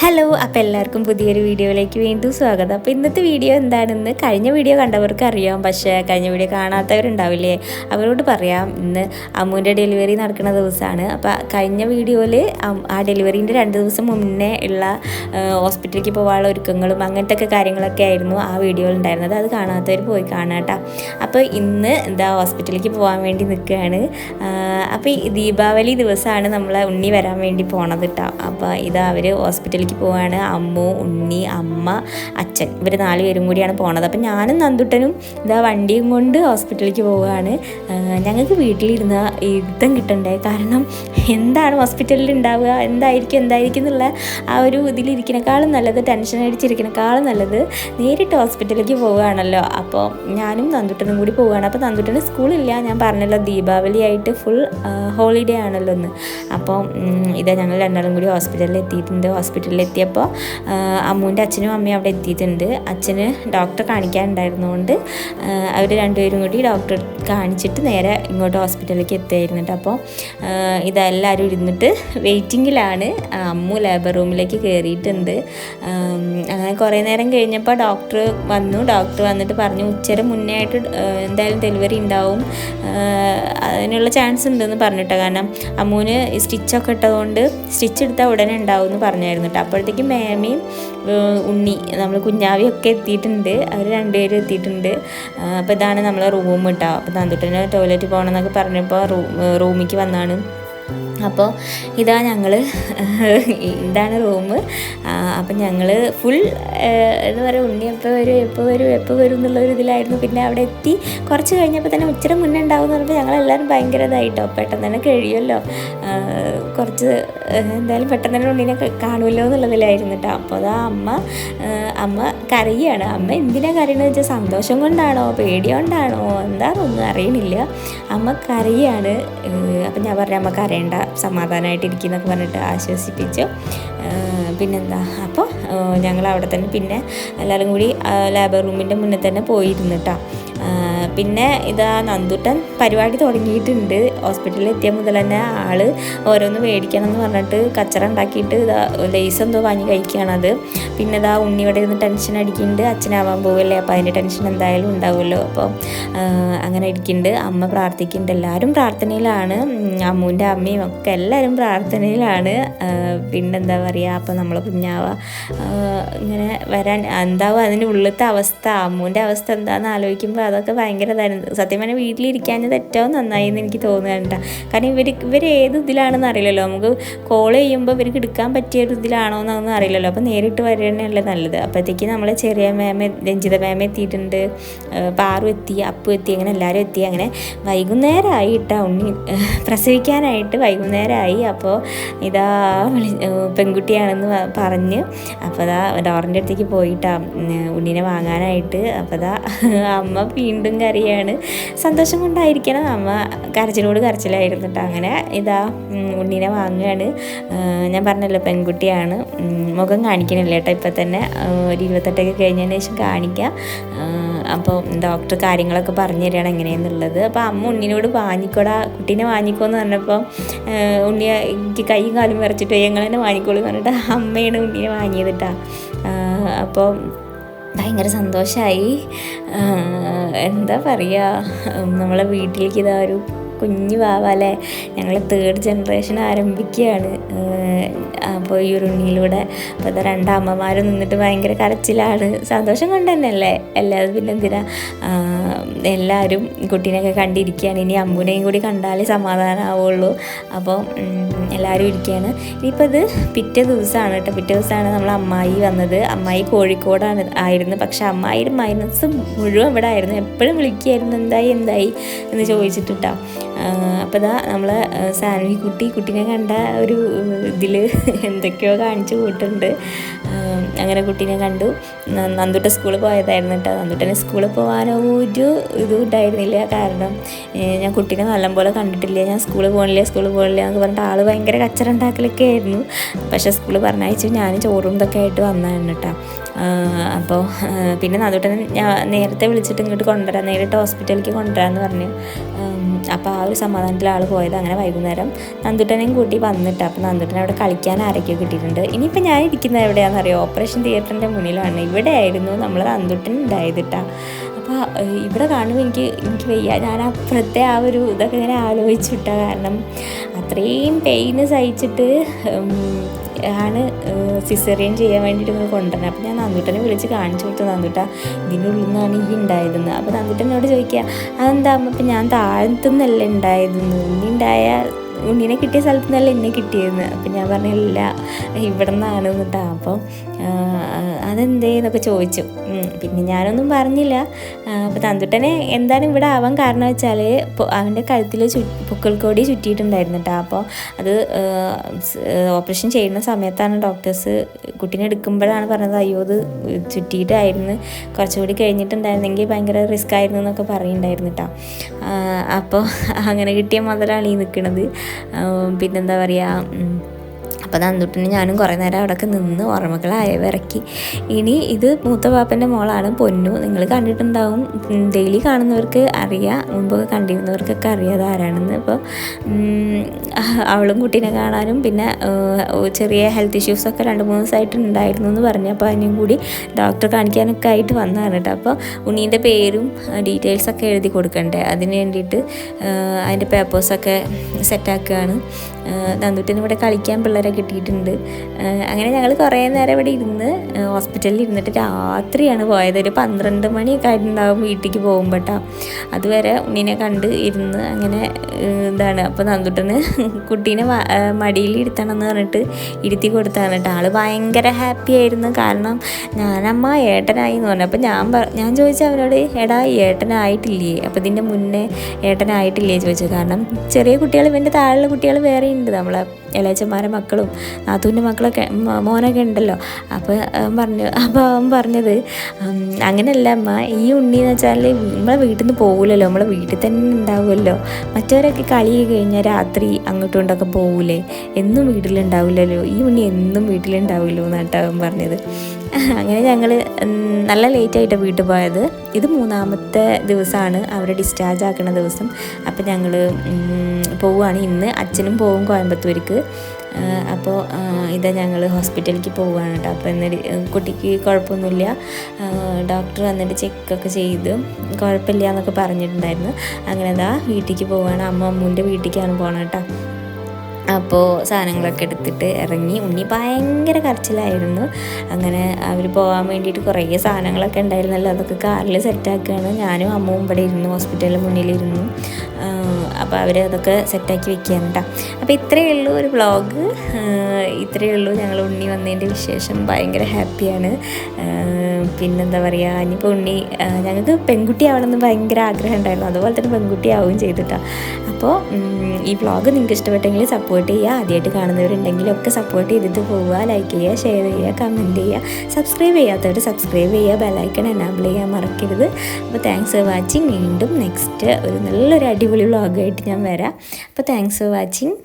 Hello അപ്പോൾ എല്ലാവർക്കും പുതിയൊരു വീഡിയോയിലേക്ക് വീണ്ടും സ്വാഗതം. അപ്പോൾ ഇന്നത്തെ വീഡിയോ എന്താണെന്ന് കഴിഞ്ഞ വീഡിയോ കണ്ടവർക്ക് അറിയാം. പക്ഷേ കഴിഞ്ഞ വീഡിയോ കാണാത്തവരുണ്ടാവില്ലേ? അവരോട് പറയാം. ഇന്ന് അമ്മുവിന്റെ ഡെലിവറി നടക്കുന്ന ദിവസമാണ്. അപ്പോൾ കഴിഞ്ഞ വീഡിയോയിൽ ആ ഡെലിവറീന്റെ രണ്ട് ദിവസം മുന്നേ ഉള്ള ഹോസ്പിറ്റലിലേക്ക് പോകാനുള്ള ഒരുക്കങ്ങളും അങ്ങനത്തെ കാര്യങ്ങളൊക്കെ ആയിരുന്നു ആ വീഡിയോയിൽ ഉണ്ടായിരുന്നത്. അത് കാണാത്തവർ പോയി കാണാട്ടോ അപ്പോൾ ഇന്ന് എന്താ ഹോസ്പിറ്റലിലേക്ക് പോകാൻ വേണ്ടി നിൽക്കുകയാണ്. അപ്പോൾ ഈ ദീപാവലി ദിവസമാണ് നമ്മളെ ഉണ്ണി വരാൻ വേണ്ടി പോണത് കേട്ടോ അപ്പോൾ ഇതാ അവർ ഹോസ്പിറ്റലിലേക്ക് പോവാണ്. അമ്മു ഉണ്ണി അമ്മ അച്ഛൻ. ഇവർ നാല് പേരും കൂടിയാണ് പോണത്. അപ്പം ഞാനും നന്ദുട്ടനും ഇതാ വണ്ടിയും കൊണ്ട് ഹോസ്പിറ്റലിലേക്ക് പോവുകയാണ് ഞങ്ങൾക്ക് വീട്ടിലിരുന്ന യുദ്ധം കിട്ടണ്ടേ? കാരണം എന്താണ് ഹോസ്പിറ്റലിൽ ഉണ്ടാവുക? എന്തായിരിക്കും എന്തായിരിക്കും എന്നുള്ള ആ ഒരു ഇതിലിരിക്കണേക്കാളും നല്ലത് ടെൻഷൻ അടിച്ചിരിക്കണേക്കാളും നല്ലത് നേരിട്ട് ഹോസ്പിറ്റലിലേക്ക് പോവുകയാണല്ലോ. അപ്പോൾ ഞാനും നന്ദുട്ടനും കൂടി പോവുകയാണ്. അപ്പോൾ നന്ദുട്ടന് സ്കൂളില്ല. ഞാൻ പറഞ്ഞല്ലോ ദീപാവലി ആയിട്ട് ഫുൾ ഹോളിഡേ ആണല്ലോ ഒന്ന് അപ്പോൾ ഇതാ ഞങ്ങൾ രണ്ടാളും കൂടി ഹോസ്പിറ്റലിൽ എത്തിയിട്ടുണ്ട് ഹോസ്പിറ്റലിൽ എത്തിയപ്പോൾ അമ്മൂന്റെ അച്ഛനും അമ്മയും അവിടെ എത്തിയിട്ടുണ്ട്. അച്ഛന് ഡോക്ടറെ കാണിക്കാനുണ്ടായിരുന്നുകൊണ്ട് അവർ രണ്ടുപേരും കൂടി ഡോക്ടർ കാണിച്ചിട്ട് നേരെ ഇങ്ങോട്ട് ഹോസ്പിറ്റലിലേക്ക് എത്തിയായിരുന്നിട്ട് അപ്പോൾ ഇതെല്ലാവരും ഇരുന്നിട്ട് വെയിറ്റിങ്ങിലാണ് അമ്മു ലേബർ റൂമിലേക്ക് കയറിയിട്ടുണ്ട് അങ്ങനെ കുറേ നേരം കഴിഞ്ഞപ്പോൾ ഡോക്ടർ വന്നു. ഡോക്ടർ വന്നിട്ട് പറഞ്ഞു ഉച്ചര മുന്നേ ആയിട്ട് എന്തായാലും ഡെലിവറി ഉണ്ടാവും. അതിനുള്ള ചാൻസ് ഉണ്ടെന്ന് പറഞ്ഞിട്ടോ. കാരണം അമ്മൂന് സ്റ്റിച്ചൊക്കെ ഇട്ടതുകൊണ്ട് സ്റ്റിച്ച് എടുത്താൽ ഉടനെ ഉണ്ടാവും എന്ന് പറഞ്ഞായിരുന്നു കേട്ടോ അപ്പോഴത്തേക്കും മേമയും ഉണ്ണി നമ്മൾ കുഞ്ഞാവിയൊക്കെ എത്തിയിട്ടുണ്ട്. അവർ രണ്ടുപേരും എത്തിയിട്ടുണ്ട്. അപ്പോൾ ഇതാണ് നമ്മളെ റൂം കേട്ടോ അപ്പോൾ തന്തുട്ടന് ടോയ്ലറ്റ് പോകണം എന്നൊക്കെ പറഞ്ഞപ്പോൾ റൂം റൂമിലേക്ക് വന്നാണ്. അപ്പോൾ ഇതാ ഞങ്ങൾ ഇതാണ് റൂം. അപ്പം ഞങ്ങൾ ഫുൾ എന്ന് പറയുക ഉണ്ണി എപ്പോൾ വരും എപ്പോൾ വരും എപ്പോൾ വരും എന്നുള്ളൊരു ഇതിലായിരുന്നു. പിന്നെ അവിടെ എത്തി. കുറച്ച് കഴിഞ്ഞപ്പോൾ തന്നെ ഉച്ചര മുന്നേ ഉണ്ടാവും എന്ന് പറഞ്ഞപ്പോൾ ഞങ്ങളെല്ലാവരും ഭയങ്കര ഇതായിട്ടോ. പെട്ടെന്ന് തന്നെ കഴിയുമല്ലോ. കുറച്ച് എന്തായാലും പെട്ടെന്ന് തന്നെ ഉണ്ണിനെ കാണുമല്ലോ എന്നുള്ളതിലായിരുന്നു കേട്ടോ. അപ്പോൾ അതാ അമ്മ അമ്മ കരയാണ് അമ്മ എന്തിനാ കരയണമെന്ന് വെച്ചാൽ സന്തോഷം കൊണ്ടാണോ? പേടി കൊണ്ടാണോ? എന്താണെന്നൊന്നും അറിയണില്ല. അമ്മ കരയാണ്. അപ്പം ഞാൻ പറഞ്ഞ അമ്മ കരയണ്ട. സമാധാനമായിട്ടിരിക്കുന്നൊക്കെ പറഞ്ഞിട്ട് ആശ്വസിപ്പിച്ചു. പിന്നെന്താ? അപ്പോൾ ഞങ്ങൾ അവിടെ തന്നെ പിന്നെ എല്ലാവരും കൂടി ലേബർ റൂമിന്റെ മുന്നിൽ തന്നെ പോയിരുന്നു കേട്ടോ പിന്നെ ഇതാ നന്ദുട്ടൻ പരിപാടി തുടങ്ങിയിട്ടുണ്ട്. ഹോസ്പിറ്റലിൽ എത്തിയ മുതൽ തന്നെ ആൾ ഓരോന്ന് മേടിക്കണം എന്ന് പറഞ്ഞിട്ട് കച്ചറ ഉണ്ടാക്കിയിട്ട് ലേസ് എന്തോ വാങ്ങി കഴിക്കുകയാണത് പിന്നെ ഇതാ ഉണ്ണി ഇവിടെ ഇരുന്ന് ടെൻഷൻ അടിക്കുന്നുണ്ട്. അച്ഛനാവാൻ പോവല്ലേ? അപ്പോൾ അതിന്റെ ടെൻഷൻ എന്തായാലും ഉണ്ടാവുമല്ലോ. അപ്പോൾ അങ്ങനെ ഇരിക്കുന്നുണ്ട്. അമ്മ പ്രാർത്ഥിക്കുന്നുണ്ട്. എല്ലാവരും പ്രാർത്ഥനയിലാണ്. അമ്മൂന്റെ അമ്മയും ഒക്കെ എല്ലാവരും പ്രാർത്ഥനയിലാണ്. പിന്നെന്താ പറയുക അപ്പോൾ നമ്മൾ കുഞ്ഞാവ ഇങ്ങനെ വരാൻ എന്താവും? അതിന്റെ ഉള്ളിലത്തെ അവസ്ഥ അമ്മൂന്റെ അവസ്ഥ എന്താണെന്ന് ആലോചിക്കുമ്പോൾ അതൊക്കെ ഭയങ്കര ഇതായിരുന്നു സത്യം പറഞ്ഞാൽ വീട്ടിലിരിക്കാഞ്ഞത് ഏറ്റവും നന്നായി എന്ന് എനിക്ക് തോന്നുന്നുണ്ട് കാരണം ഇവർ ഇവർ ഏത് ഇതിലാണെന്ന് അറിയില്ലല്ലോ. നമുക്ക് കോൾ ചെയ്യുമ്പോൾ ഇവർക്ക് എടുക്കാൻ പറ്റിയ ഒരു ഇതിലാണോ എന്നൊന്നും അറിയില്ലല്ലോ. അപ്പോൾ നേരിട്ട് വരണല്ലേ നല്ലത്. അപ്പോഴത്തേക്ക് നമ്മളെ ചെറിയ മേമ രഞ്ജിത മേമ എത്തിയിട്ടുണ്ട്. പാറു എത്തി അപ്പു എത്തി അങ്ങനെ എല്ലാവരും എത്തി. അങ്ങനെ വൈകുന്നേരമായി ഇട്ടാ ഉണ്ണി പ്രസവിക്കാനായിട്ട് വൈകുന്നേരമായി അപ്പോൾ ഇതാ പെൺകുട്ടിയാണെന്ന് പറഞ്ഞ് അപ്പോൾ അതാ ഡോറിന്റെ അടുത്തേക്ക് പോയിട്ടാ ഉണ്ണിനെ വാങ്ങാനായിട്ട്. അപ്പോൾ അതാ അമ്മ വീണ്ടും കരയാണ് സന്തോഷം കൊണ്ടായിരിക്കണം അമ്മ കരച്ചിലോട് കരച്ചിലായിരുന്നു കേട്ടോ അങ്ങനെ ഇതാ ഉണ്ണീനെ വാങ്ങുകയാണ്. ഞാൻ പറഞ്ഞല്ലോ പെൺകുട്ടിയാണ്. മുഖം കാണിക്കണില്ല കേട്ടോ ഇപ്പം തന്നെ. ഒരു ഇരുപത്തെട്ടൊക്കെ കഴിഞ്ഞതിന് ശേഷം കാണിക്കാം. അപ്പോൾ ഡോക്ടർ കാര്യങ്ങളൊക്കെ പറഞ്ഞു തരികയാണ് എങ്ങനെയെന്നുള്ളത്. അപ്പോൾ അമ്മ ഉണ്ണിനോട് വാങ്ങിക്കോടാ കുട്ടീനെ വാങ്ങിക്കോ എന്ന് പറഞ്ഞപ്പോൾ ഉണ്ണിയെ എനിക്ക് കൈയും കാലും വിറച്ചിട്ട് ഞങ്ങൾ തന്നെ വാങ്ങിക്കോളൂ പറഞ്ഞിട്ട് അമ്മയാണ് ഉണ്ണിനെ വാങ്ങിയത് കേട്ടോ. അപ്പോൾ ഭയങ്കര സന്തോഷമായി എന്താ പറയുക നമ്മളെ വീട്ടിലേക്ക് ഇതാ ഒരു കുഞ്ഞു വാവാലേ. ഞങ്ങൾ തേർഡ് ജനറേഷൻ ആരംഭിക്കുകയാണ്. അപ്പോൾ ഈ ഒരു ഉണ്ണിയിലൂടെ അപ്പോൾ അത് രണ്ടമ്മമാരും നിന്നിട്ട് ഭയങ്കര കരച്ചിലാണ്. സന്തോഷം കൊണ്ട് തന്നെയല്ലേ? എല്ലാവരും പിന്നെ എന്തിനാ? എല്ലാവരും കുട്ടീനെയൊക്കെ കണ്ടിരിക്കുകയാണ്. ഇനി അമ്മുനെയും കൂടി കണ്ടാലേ സമാധാനമാവുള്ളൂ അപ്പോൾ എല്ലാവരും ഇരിക്കുകയാണ്. ഇനിയിപ്പോൾ ഇത് പിറ്റേ ദിവസമാണ് കേട്ടോ. പിറ്റേ ദിവസമാണ് നമ്മൾ അമ്മായി വന്നത്. അമ്മായി കോഴിക്കോടാണ് ആയിരുന്നു. പക്ഷെ അമ്മായി മൈനസ് മുഴുവൻ ഇവിടെ ആയിരുന്നു. എപ്പോഴും വിളിക്കുകയായിരുന്നു എന്തായി എന്തായി എന്ന് ചോദിച്ചിട്ടാ അപ്പോൾ ഇതാ നമ്മൾ സാൻവി കുട്ടി കുട്ടീനെ കണ്ട ഒരു ഇതിൽ എന്തൊക്കെയോ കാണിച്ചു കൂട്ടുണ്ട്. അങ്ങനെ കുട്ടീനെ കണ്ടു. നന്ദുട്ട സ്കൂളിൽ പോയതായിരുന്നു കേട്ടോ. നന്ദുട്ടനെ സ്കൂളിൽ പോകാൻ ഒരു ഇതും ഉണ്ടായിരുന്നില്ല. കാരണം ഞാൻ കുട്ടീനെ നല്ലപോലെ കണ്ടിട്ടില്ല. ഞാൻ സ്കൂളിൽ പോകണില്ല സ്കൂളിൽ പോകണില്ല എന്ന് പറഞ്ഞിട്ട് ആൾ ഭയങ്കര കച്ചറ ഉണ്ടാക്കലൊക്കെ ആയിരുന്നു. പക്ഷേ സ്കൂളിൽ പറഞ്ഞയച്ചു ഞാൻ ചോറും ഇതൊക്കെ ആയിട്ട് വന്നതാണ് കേട്ടോ. അപ്പോൾ പിന്നെ നന്ദുട്ടനെ ഞാൻ നേരത്തെ വിളിച്ചിട്ട് ഇങ്ങോട്ട് കൊണ്ടുവരാം. നേരിട്ട് ഹോസ്പിറ്റലിലേക്ക് കൊണ്ടുവരാമെന്ന് പറഞ്ഞു. അപ്പോൾ ആ ഒരു സമാധാനത്തിൽ ആൾ പോയത് അങ്ങനെ വൈകുന്നേരം നന്ദുട്ടനെയും കൂട്ടി വന്നിട്ട് അപ്പോൾ നന്ദുട്ടൻ അവിടെ കളിക്കാൻ ആരൊക്കെയോ കിട്ടിയിട്ടുണ്ട്. ഇനിയിപ്പോൾ ഞാൻ ഇരിക്കുന്നത് എവിടെയാണെന്ന് അറിയാം ഓപ്പറേഷൻ തിയേറ്ററിന്റെ മുന്നിലാണ് ഇവിടെ ആയിരുന്നു നമ്മൾ നന്ദുട്ടൻ ഉണ്ടായതിട്ടാ അപ്പോൾ ഇവിടെ കാണുമ്പോൾ എനിക്ക് എനിക്ക് വയ്യ. ഞാൻ അപ്പുറത്തെ ആ ഒരു ഇതൊക്കെ ഇങ്ങനെ ആലോചിച്ചിട്ടാണ് കാരണം അത്രയും പെയിന് സഹിച്ചിട്ട് ആണ് സിസേറിയൻ ചെയ്യാൻ വേണ്ടിയിട്ട് ഇങ്ങനെ കൊണ്ടുവരുന്നത്. അപ്പോൾ ഞാൻ നന്ദുട്ടനെ വിളിച്ച് കാണിച്ചു കൊടുത്തു. നന്ദുട്ട ഇതിന്റെ ഉള്ളിൽ നിന്നാണ് ഈ ഉണ്ടായതെന്ന്. അപ്പോൾ നന്ദുട്ടനോട് ചോദിക്കുക അതെന്താ അപ്പം ഞാൻ താഴത്തുനിന്നല്ല ഉണ്ടായിരുന്നു ഇനി ഉണ്ടായ ഉണ്ണീനെ കിട്ടിയ സ്ഥലത്ത് നിന്നല്ല എന്നെ കിട്ടിയെന്ന് അപ്പം ഞാൻ പറഞ്ഞില്ല ഇവിടെ നിന്നാണ് കേട്ടോ അപ്പം അതെന്തേന്നൊക്കെ ചോദിച്ചു. പിന്നെ ഞാനൊന്നും പറഞ്ഞില്ല. അപ്പോൾ തന്തുട്ടനെ എന്താണ് ഇവിടെ ആവാൻ കാരണം വെച്ചാൽ അവന്റെ കഴുത്തിൽ ചു പൊക്കിൾക്കോടി ചുറ്റിയിട്ടുണ്ടായിരുന്നു കേട്ടോ അപ്പോൾ അത് ഓപ്പറേഷൻ ചെയ്യുന്ന സമയത്താണ് ഡോക്ടേഴ്സ് കുട്ടീനെ എടുക്കുമ്പോഴാണ് പറഞ്ഞത് അയ്യോ അത് ചുറ്റിയിട്ടായിരുന്നു. കുറച്ചുകൂടി കഴിഞ്ഞിട്ടുണ്ടായിരുന്നെങ്കിൽ ഭയങ്കര റിസ്ക് ആയിരുന്നു എന്നൊക്കെ പറയുന്നുണ്ടായിരുന്നു കേട്ടോ അപ്പോൾ അങ്ങനെ കിട്ടിയ മുതലാണ് ഈ നിൽക്കുന്നത് പിന്നെന്താ പറയുക അപ്പോൾ നന്ദുട്ടിന് ഞാനും കുറേ നേരം അവിടെയൊക്കെ നിന്ന് ഓർമ്മകളായ ഇറക്കി. ഇനി ഇത് മൂത്ത പാപ്പന്റെ മോളാണ് പൊന്നു. നിങ്ങൾ കണ്ടിട്ടുണ്ടാവും. ഡെയിലി കാണുന്നവർക്ക് അറിയാം. മുമ്പൊക്കെ കണ്ടിരുന്നവർക്കൊക്കെ അറിയാം അത് ആരാണെന്ന്. അപ്പോൾ അവളും കുട്ടീനെ കാണാനും പിന്നെ ചെറിയ ഹെൽത്ത് ഇഷ്യൂസൊക്കെ രണ്ട് മൂന്ന് ദിവസമായിട്ട് ഉണ്ടായിരുന്നു എന്ന് പറഞ്ഞു. അപ്പോൾ അതിനും കൂടി ഡോക്ടർ കാണിക്കാനൊക്കെ ആയിട്ട് വന്നതാണ് കേട്ടോ. അപ്പോൾ ഉണ്ണീന്റെ പേരും ഡീറ്റെയിൽസൊക്കെ എഴുതി കൊടുക്കണ്ടേ? അതിന് വേണ്ടിയിട്ട് അതിന്റെ പേപ്പേഴ്സൊക്കെ സെറ്റാക്കുകയാണ് നന്ദുട്ടിന് ഇവിടെ കളിക്കാൻ പിള്ളേരെ കിട്ടിയിട്ടുണ്ട്. അങ്ങനെ ഞങ്ങൾ കുറേ നേരം ഇവിടെ ഇരുന്ന് ഹോസ്പിറ്റലിൽ ഇരുന്നിട്ട് രാത്രിയാണ് പോയത്. ഒരു പന്ത്രണ്ട് മണിയൊക്കെ ആയിട്ടുണ്ടാകും വീട്ടിലേക്ക് പോകുമ്പോട്ടാ. അതുവരെ ഉണ്ണിനെ കണ്ട് ഇരുന്ന് അങ്ങനെ ഇതാണ്. അപ്പോൾ നന്ദുട്ടന് കുട്ടീനെ മടിയിൽ ഇരുത്തണം എന്ന് പറഞ്ഞിട്ട് ഇരുത്തി കൊടുത്താണ് കേട്ടോ. ആൾ ഭയങ്കര ഹാപ്പി ആയിരുന്നു. കാരണം ഞാനമ്മ ഏട്ടനായി എന്ന് പറഞ്ഞു. അപ്പോൾ ഞാൻ ഞാൻ ചോദിച്ചു അവനോട് എടാ ഏട്ടനായിട്ടില്ലേ അപ്പോൾ ഇതിന്റെ മുന്നേ ഏട്ടനായിട്ടില്ലേ ചോദിച്ചു. കാരണം ചെറിയ കുട്ടികൾ ഇവന്റെ താഴെയുള്ള കുട്ടികൾ വേറെ ഉണ്ട് നമ്മളെ ഇളയച്ചന്മാരെ മക്കളും നാത്തൂന്റെ മക്കളൊക്കെ മോനൊക്കെ ഉണ്ടല്ലോ. അപ്പോൾ പറഞ്ഞു അപ്പോൾ അവൻ പറഞ്ഞത് അങ്ങനെയല്ല അമ്മ ഈ ഉണ്ണി എന്ന് വെച്ചാൽ നമ്മളെ വീട്ടിൽ നിന്ന് പോകില്ലല്ലോ നമ്മളെ വീട്ടിൽ തന്നെ ഉണ്ടാവുമല്ലോ. മറ്റവരൊക്കെ കളി കഴിഞ്ഞാൽ രാത്രി അങ്ങോട്ടും ഇങ്ങോട്ടൊക്കെ പോകൂലേ. എന്നും വീട്ടിലുണ്ടാവില്ലല്ലോ. ഈ ഉണ്ണി എന്നും വീട്ടിലുണ്ടാവില്ലോ എന്നാട്ടോ അവൻ പറഞ്ഞത്. അങ്ങനെ ഞങ്ങൾ നല്ല ലേറ്റ് ആയിട്ട് വീട്ടിൽ പോയത്. ഇത് മൂന്നാമത്തെ ദിവസമാണ് അവരെ ഡിസ്ചാർജ് ആക്കുന്ന ദിവസം. അപ്പം ഞങ്ങൾ പോവുകയാണ് ഇന്ന് അച്ഛനും പോവും കോയമ്പത്തൂർക്ക്. അപ്പോൾ ഇതാ ഞങ്ങൾ ഹോസ്പിറ്റലിലേക്ക് പോവുകയാണ് കേട്ടോ. അപ്പോൾ എന്നിട്ട് കുട്ടിക്ക് കുഴപ്പമൊന്നുമില്ല. ഡോക്ടർ വന്നിട്ട് ചെക്കൊക്കെ ചെയ്ത്. കുഴപ്പമില്ല എന്നൊക്കെ പറഞ്ഞിട്ടുണ്ടായിരുന്നു. അങ്ങനെ ഇതാ വീട്ടിലേക്ക് പോവുകയാണ് അമ്മ അമ്മൂന്റെ വീട്ടിലേക്കാണ് പോകണം കേട്ടോ. അപ്പോൾ സാധനങ്ങളൊക്കെ എടുത്തിട്ട് ഇറങ്ങി. ഉണ്ണി ഭയങ്കര കരച്ചിലായിരുന്നു. അങ്ങനെ അവർ പോകാൻ വേണ്ടിയിട്ട് കുറേ സാധനങ്ങളൊക്കെ ഉണ്ടായിരുന്നല്ലോ. അതൊക്കെ കാറിൽ സെറ്റാക്കുകയാണ് ഞാനും അമ്മവും ഇവിടെ ഇരുന്നു ഹോസ്പിറ്റലിൽ മുന്നിലിരുന്നു. അപ്പോൾ അവർ അതൊക്കെ സെറ്റാക്കി വെക്കുകയാണ് കേട്ടോ അപ്പോൾ ഇത്രയേ ഉള്ളൂ ഒരു വ്ളോഗ് ഇത്രയേ ഉള്ളൂ ഞങ്ങൾ ഉണ്ണി വന്നതിന്റെ വിശേഷം. ഭയങ്കര ഹാപ്പിയാണ്. പിന്നെന്താ പറയുക ഇനിയിപ്പോൾ ഉണ്ണി ഞങ്ങൾക്ക് പെൺകുട്ടി ആവണമെന്ന് ഭയങ്കര ആഗ്രഹം ഉണ്ടായിരുന്നു. അതുപോലെ തന്നെ പെൺകുട്ടി ആവുകയും ചെയ്തിട്ടാണ് അപ്പോൾ ഈ വ്ളോഗ് നിങ്ങൾക്ക് ഇഷ്ടപ്പെട്ടെങ്കിൽ സപ്പോർട്ട് ചെയ്യുക. ആദ്യമായിട്ട് കാണുന്നവരുണ്ടെങ്കിലൊക്കെ സപ്പോർട്ട് ചെയ്തിട്ട് പോവുക. ലൈക്ക് ചെയ്യുക ഷെയർ ചെയ്യുക കമന്റ് ചെയ്യുക. സബ്സ്ക്രൈബ് ചെയ്യാത്തവർ സബ്സ്ക്രൈബ് ചെയ്യുക. ബെലൈക്കൺ എനാബിൾ ചെയ്യാൻ മറക്കരുത്. അപ്പോൾ താങ്ക്സ് ഫോർ വാച്ചിങ് വീണ്ടും നെക്സ്റ്റ് ഒരു നല്ലൊരു അടിപൊളി വ്ളോഗായിട്ട് ഞാൻ വരാം. അപ്പോൾ താങ്ക്സ് ഫോർ വാച്ചിങ്